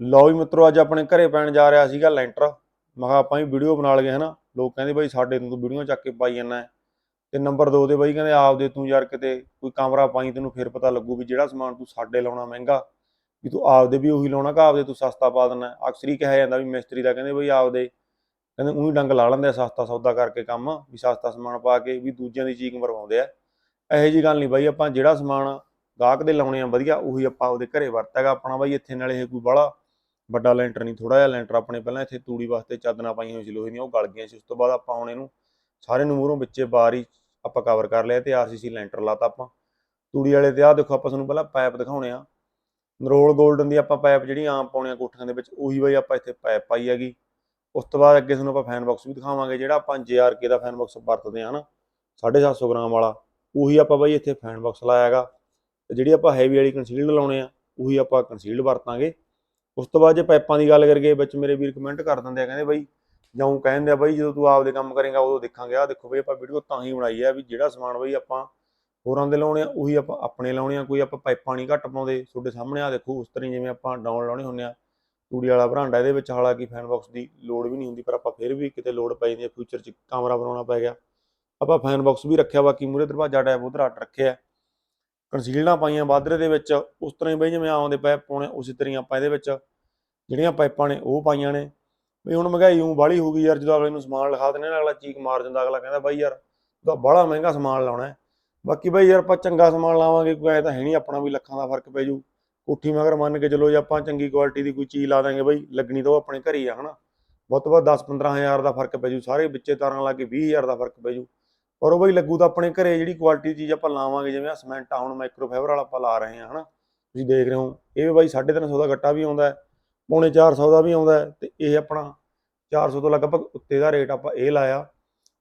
ਲਓ ਵੀ ਮਿੱਤਰੋ, ਅੱਜ ਆਪਣੇ ਘਰੇ ਪੈਣ ਜਾ ਰਿਹਾ ਸੀਗਾ ਲੈਂਟਰ। ਮੈਂ ਕਿਹਾ ਆਪਾਂ ਵੀ ਵੀਡੀਓ ਬਣਾ ਲਈਏ, ਹਨਾ? ਲੋਕ ਕਹਿੰਦੇ ਬਾਈ ਸਾਡੇ ਨੂੰ ਤੂੰ ਵੀਡੀਓ ਚੱਕ ਕੇ ਪਾਈ ਜਾਂਦਾ ਤੇ ਨੰਬਰ 2 ਦੇ ਬਾਈ ਕਹਿੰਦੇ ਆਪਦੇ ਤੂੰ ਯਾਰ ਕਿਤੇ ਕੋਈ ਕਮਰਾ ਪਾਈ, ਤੈਨੂੰ ਫਿਰ ਪਤਾ ਲੱਗੂ ਵੀ ਜਿਹੜਾ ਸਮਾਨ ਤੂੰ ਸਾਡੇ ਲਾਉਣਾ ਮਹਿੰਗਾ, ਵੀ ਤੂੰ ਆਪਦੇ ਵੀ ਉਹੀ ਲਾਉਣਾ ਕਿ ਆਪਦੇ ਤੂੰ ਸਸਤਾ ਪਾ ਦੇਣਾ ਅਕਸਰ ਹੀ ਕਿਹਾ ਜਾਂਦਾ ਵੀ ਮਿਸਤਰੀ ਦਾ ਕਹਿੰਦੇ ਬਈ ਆਪਦੇ, ਕਹਿੰਦੇ ਉਹੀ ਡੰਗ ਲਾ ਲੈਂਦੇ ਆ ਸਸਤਾ ਸੌਦਾ ਕਰਕੇ ਕੰਮ, ਵੀ ਸਸਤਾ ਸਮਾਨ ਪਾ ਕੇ ਵੀ ਦੂਜਿਆਂ ਦੀ ਚੀਕ ਮਰਵਾਉਂਦੇ ਆ। ਇਹੋ ਜੀ ਗੱਲ ਨਹੀਂ ਬਾਈ, ਆਪਾਂ ਜਿਹੜਾ ਸਮਾਨ ਗਾਹਕ ਦੇ ਲਾਉਣੇ ਆ ਵਧੀਆ, ਉਹੀ ਆਪਾਂ ਆਪਦੇ ਘਰੇ ਵਰਤਾਂਗਾ ਆਪਣਾ ਬਾਈ, ਇੱਥੇ ਨਾਲ ਇਹ ਕੋਈ ਬੜਾ ਵੱਡਾ ਲੈਂਟਰ ਨਹੀਂ ਥੋੜਾ ਜਿਹਾ ਲੈਂਟਰ ਆਪਣੇ ਪਹਿਲਾਂ ਇੱਥੇ ਤੂੜੀ ਵਾਸਤੇ ਚਾਦਰਾਂ ਪਾਈਆਂ ਹੋਈ ਸੀ, ਲੋਹੇ ਦੀਆਂ, ਉਹ ਗਲ ਗਈਆਂ ਸੀ, ਉਸ ਤੋਂ ਬਾਅਦ ਆਪਾਂ ਹੁਣ ਇਹਨੂੰ ਸਾਰੇ ਨੂੰ ਮੂਹਰੋਂ ਵਿੱਚੇ ਬਾਰ ਹੀ ਆਪਾਂ ਕਵਰ ਕਰ ਲਿਆ ਤੇ ਆਰਸੀਸੀ ਲੈਂਟਰ ਲਾਤਾ ਆਪਾਂ। ਤੂੜੀ ਵਾਲੇ ਤੇ ਆਹ ਦੇਖੋ ਆਪਾਂ ਤੁਹਾਨੂੰ ਪਹਿਲਾਂ ਪਾਈਪ ਦਿਖਾਉਣੇ ਆ। ਨਰੋਲ 골ਡਨ ਦੀ ਆਪਾਂ ਪਾਈਪ ਜਿਹੜੀ ਆਮ ਪਾਉਣੇ ਆ ਕੋਠੀਆਂ ਦੇ ਵਿੱਚ, ਉਹੀ ਬਾਈ ਆਪਾਂ ਇੱਥੇ ਪਾਈਪ ਪਾਈ ਹੈਗੀ। ਉਸ ਤੋਂ ਬਾਅਦ ਅੱਗੇ ਤੁਹਾਨੂੰ ਆਪਾਂ ਫੈਨ ਬਾਕਸ ਵੀ ਦਿਖਾਵਾਂਗੇ, ਜਿਹੜਾ ਆਪਾਂ JRK ਦਾ ਫੈਨ ਬਾਕਸ ਵਰਤਦੇ ਆ ਹਨਾ 750 ਗ੍ਰਾਮ ਵਾਲਾ, ਉਹੀ ਆਪਾਂ ਬਈ ਇੱਥੇ ਫੈਨ ਬਾਕਸ ਲਾਇਆ ਹੈਗਾ। ਤੇ ਜਿਹੜੀ ਆਪਾਂ ਹੈਵੀ ਵਾਲੀ ਕੰਸੀਲਡ ਲਾਉਣੇ ਆ, ਉਹੀ ਆਪਾਂ ਕੰਸੀਲਡ ਵਰਤਾਂਗੇ। ਉਸ ਤੋਂ ਬਾਅਦ ਜੇ ਪਾਈਪਾਂ ਦੀ ਗੱਲ ਕਰੀਏ, ਵਿੱਚ ਮੇਰੇ ਵੀਰ ਕਮੈਂਟ ਕਰ ਦਿੰਦੇ ਆ, ਕਹਿੰਦੇ ਬਾਈ ਜਾਂ ਕਹਿੰਦੇ ਆ, ਬਾਈ ਜਦੋਂ ਤੂੰ ਆਪਦੇ ਕੰਮ ਕਰੇਗਾ, ਉਦੋਂ ਦੇਖਾਂਗੇ ਆ ਦੇਖੋ ਬਈ ਆਪਾਂ ਵੀਡੀਓ ਤਾਂ ਹੀ ਬਣਾਈ ਆ ਵੀ ਜਿਹੜਾ ਸਮਾਨ ਬਈ ਆਪਾਂ ਹੋਰਾਂ ਦੇ ਲਾਉਣੇ ਆ, ਉਹੀ ਆਪਾਂ ਆਪਣੇ ਲਾਉਣੇ ਆ, ਕੋਈ ਆਪਾਂ ਪਾਈਪਾਂ ਨਹੀਂ ਘੱਟ ਪਾਉਂਦੇ। ਤੁਹਾਡੇ ਸਾਹਮਣੇ ਆ ਦੇਖੋ, ਉਸ ਤਰ੍ਹਾਂ ਹੀ ਜਿਵੇਂ ਆਪਾਂ ਡਾਊਨ ਲਾਉਣੇ ਹੁੰਦੇ ਆ, ਤੂੜੀ ਵਾਲਾ ਬਰਾਂਡਾ, ਇਹਦੇ ਵਿੱਚ ਹਾਲਾਂਕਿ ਫੈਨ ਬਾਕਸ ਦੀ ਲੋੜ ਵੀ ਨਹੀਂ ਹੁੰਦੀ, ਪਰ ਆਪਾਂ ਫਿਰ ਵੀ ਕਿਤੇ ਲੋੜ ਪੈ ਜਾਂਦੀ ਹੈ ਫਿਊਚਰ 'ਚ ਕਮਰਾ ਬਣਾਉਣਾ ਪੈ ਗਿਆ। ਆਪਾਂ ਫੈਨ ਬਾਕਸ ਵੀ ਰੱਖਿਆ, ਬਾਕੀ ਮੂਰੇ ਦਰਵਾਜ਼ਾ ਟੈਪ ਉਧਰ ਅੱਟ ਰੱਖਿਆ। ਕੰਸੀਲਡਾਂ ਪਾਈਆਂ ਬਾਦਰੇ ਦੇ ਵਿੱਚ, ਉਸ ਤਰ੍ਹਾਂ ਹੀ ਬਈ ਜਿਵੇਂ ਆਉਂਦੇ ਪੈਪ ਪਾਉਣੇ, ਉਸੇ ਤਰ੍ਹਾਂ ਹੀ ਆਪਾਂ ਇਹਦੇ ਵਿੱਚ ਜਿਹੜੀਆਂ ਪਾਈਪਾਂ ਨੇ ਉਹ ਪਾਈਆਂ ਨੇ। ਵੀ ਹੁਣ ਮਹਿੰਗਾਈ ਉਂ ਬਾਹਲੀ ਹੋ ਗਈ ਯਾਰ, ਜਦੋਂ ਅਗਲੇ ਨੂੰ ਸਮਾਨ ਲਿਖਾ ਦਿੰਦੇ ਨੇ, ਅਗਲਾ ਚੀਕ ਮਾਰ ਜਾਂਦਾ ਅਗਲਾ ਕਹਿੰਦਾ ਬਾਈ ਯਾਰ, ਤਾਂ ਬਾਹਲਾ ਮਹਿੰਗਾ ਸਮਾਨ ਲਾਉਣਾ ਹੈ। ਬਾਕੀ ਬਾਈ ਯਾਰ ਆਪਾਂ ਚੰਗਾ ਸਮਾਨ ਲਾਵਾਂਗੇ, ਕੋਈ ਐ ਤਾਂ ਹੈ ਨਹੀਂ ਆਪਣਾ ਵੀ ਲੱਖਾਂ ਦਾ ਫ਼ਰਕ ਪੈ ਜੂ ਕੋਠੀ ਮਗਰ ਮੰਨ ਕੇ ਚਲੋ ਜੇ ਆਪਾਂ ਚੰਗੀ ਕੁਆਲਿਟੀ ਦੀ ਕੋਈ ਚੀਜ਼ ਲਾ ਦਾਂਗੇ ਬਾਈ, ਲੱਗਣੀ ਤਾਂ ਉਹ ਆਪਣੇ ਘਰ ਹੀ ਆ, ਹਨਾ। ਵੱਧ ਤੋਂ ਵੱਧ 10 ਹਜ਼ਾਰ ਦਾ ਫ਼ਰਕ ਪੈ ਜੂ ਸਾਰੇ ਵਿੱਚੇ ਤਾਰਾਂ ਲਾ ਕੇ 20000 ਦਾ ਫ਼ਰਕ ਪੈ ਜੂ ਔਰ ਉਹ ਬਈ ਲੱਗੂ ਤਾਂ ਆਪਣੇ ਘਰੇ ਜਿਹੜੀ ਕੁਆਲਿਟੀ ਦੀ ਚੀਜ਼ ਆਪਾਂ ਲਾਵਾਂਗੇ, ਜਿਵੇਂ ਆ ਸੀਮੈਂਟ ਆ, ਹੁਣ ਮਾਈਕਰੋਫਾਈਬਰ ਵਾਲਾ ਆਪਾਂ ਲਾ ਰਹੇ ਹਾਂ, ਹਨਾ? ਤੁਸੀਂ ਦੇਖ ਰਹੇ ਹੋ, ਇਹ ਵੀ ਬਾਈ 350 ਦਾ ਗੱਟਾ ਵੀ ਆਉਂਦਾ ਹੈ, ਪੌਣੇ 400 ਦਾ ਵੀ ਆਉਂਦਾ ਹੈ, ਤੇ ਇਹ ਆਪਣਾ 400 ਤੋਂ ਲਗਭਗ ਉੱਤੇ ਦਾ ਰੇਟ ਆਪਾਂ ਇਹ ਲਾਇਆ।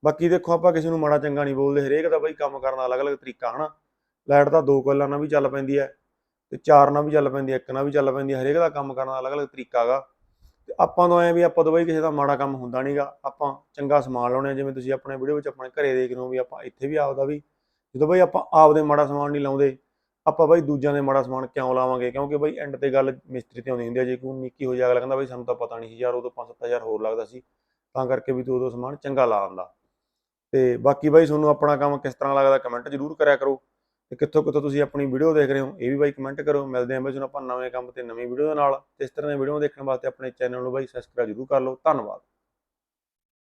ਬਾਕੀ ਦੇਖੋ ਆਪਾਂ ਕਿਸੇ ਨੂੰ ਮਾੜਾ ਚੰਗਾ ਨਹੀਂ ਬੋਲਦੇ, ਹਰੇਕ ਦਾ ਬਾਈ ਕੰਮ ਕਰਨ ਦਾ ਅਲੱਗ-ਅਲੱਗ ਤਰੀਕਾ, ਹਨਾ? ਲਾਈਟ ਤਾਂ ਦੋ ਕੋਇਲਾਂ ਨਾਲ ਵੀ ਚੱਲ ਪੈਂਦੀ ਹੈ, ਤੇ ਚਾਰ ਨਾਲ ਵੀ ਚੱਲ ਪੈਂਦੀ ਹੈ, ਇੱਕ ਨਾਲ ਵੀ ਚੱਲ ਪੈਂਦੀ ਹੈ, ਹਰੇਕ ਦਾ ਕੰਮ ਕਰਨ ਦਾ ਅਲੱਗ-ਅਲੱਗ ਤਰੀਕਾ ਹੈਗਾ। ਤੇ ਆਪਾਂ ਤੋਂ ਐ ਵੀ ਆਪਾਂ ਤੋਂ ਬਾਈ ਕਿਸੇ ਦਾ ਮਾੜਾ ਕੰਮ ਹੁੰਦਾ ਨਹੀਂਗਾ ਆਪਾਂ ਚੰਗਾ ਸਮਾਨ ਲਾਉਣੇ ਆ ਜਿਵੇਂ ਤੁਸੀਂ ਆਪਣੇ ਵੀਡੀਓ ਵਿੱਚ ਆਪਣੇ ਘਰੇ ਦੇਖ ਰਹੇ ਹੋ ਵੀ ਆਪਾਂ ਇੱਥੇ ਵੀ ਆਪਦਾ ਵੀ, ਜਦੋਂ ਬਾਈ ਆਪਾਂ ਆਪਦੇ ਮਾੜਾ ਸਮਾਨ ਨਹੀਂ ਲਾਉਂਦੇ, ਆਪਾਂ ਬਾਈ ਦੂਜਿਆਂ ਦੇ ਮਾੜਾ ਸਮਾਨ ਕਿਉਂ ਲਾਵਾਂਗੇ? ਕਿਉਂਕਿ ਬਈ ਐਂਡ ਤੇ ਗੱਲ ਮਿਸਤਰੀ ਤੇ ਆਉਂਦੀ ਹੁੰਦੀ ਹੈ ਜੇ ਕੋਈ ਨਿੱਕੀ ਹੋ ਜਾ ਅਗਲਾ ਕਹਿੰਦਾ ਬਾਈ ਸਾਨੂੰ ਤਾਂ ਪਤਾ ਨਹੀਂ ਸੀ ਯਾਰ, ਉਦੋਂ 5-7000 ਹੋਰ ਲੱਗਦਾ ਸੀ, ਤਾਂ ਕਰਕੇ ਵੀ ਤੂੰ ਉਦੋਂ ਸਮਾਨ ਚੰਗਾ ਲਾ ਆਂਦਾ ਤੇ ਬਾਕੀ ਬਾਈ ਤੁਹਾਨੂੰ ਆਪਣਾ ਕੰਮ ਕਿਸ ਤਰ੍ਹਾਂ ਲੱਗਦਾ ਕਮੈਂਟ ਜ਼ਰੂਰ ਕਰਿਆ ਕਰੋ। ਤੇ ਕਿੱਥੋਂ ਕਿੱਥੋਂ ਤੁਸੀਂ ਆਪਣੀ ਵੀਡੀਓ ਦੇਖ ਰਹੇ ਹੋ, ਇਹ ਵੀ ਬਾਈ ਕਮੈਂਟ ਕਰੋ। ਮਿਲਦੇ ਆਂ ਬਾਈ ਤੁਹਾਨੂੰ ਆਪਾਂ ਨਵੇਂ ਕੰਮ ਤੇ ਨਵੀਂ ਵੀਡੀਓ ਦੇ ਨਾਲ। ਤੇ ਇਸ ਤਰ੍ਹਾਂ ਦੀਆਂ ਵੀਡੀਓ ਦੇਖਣ ਵਾਸਤੇ ਆਪਣੇ ਚੈਨਲ ਨੂੰ ਬਾਈ ਸਬਸਕ੍ਰਾਈਬ ਜ਼ਰੂਰ ਕਰ ਲਓ। ਧੰਨਵਾਦ।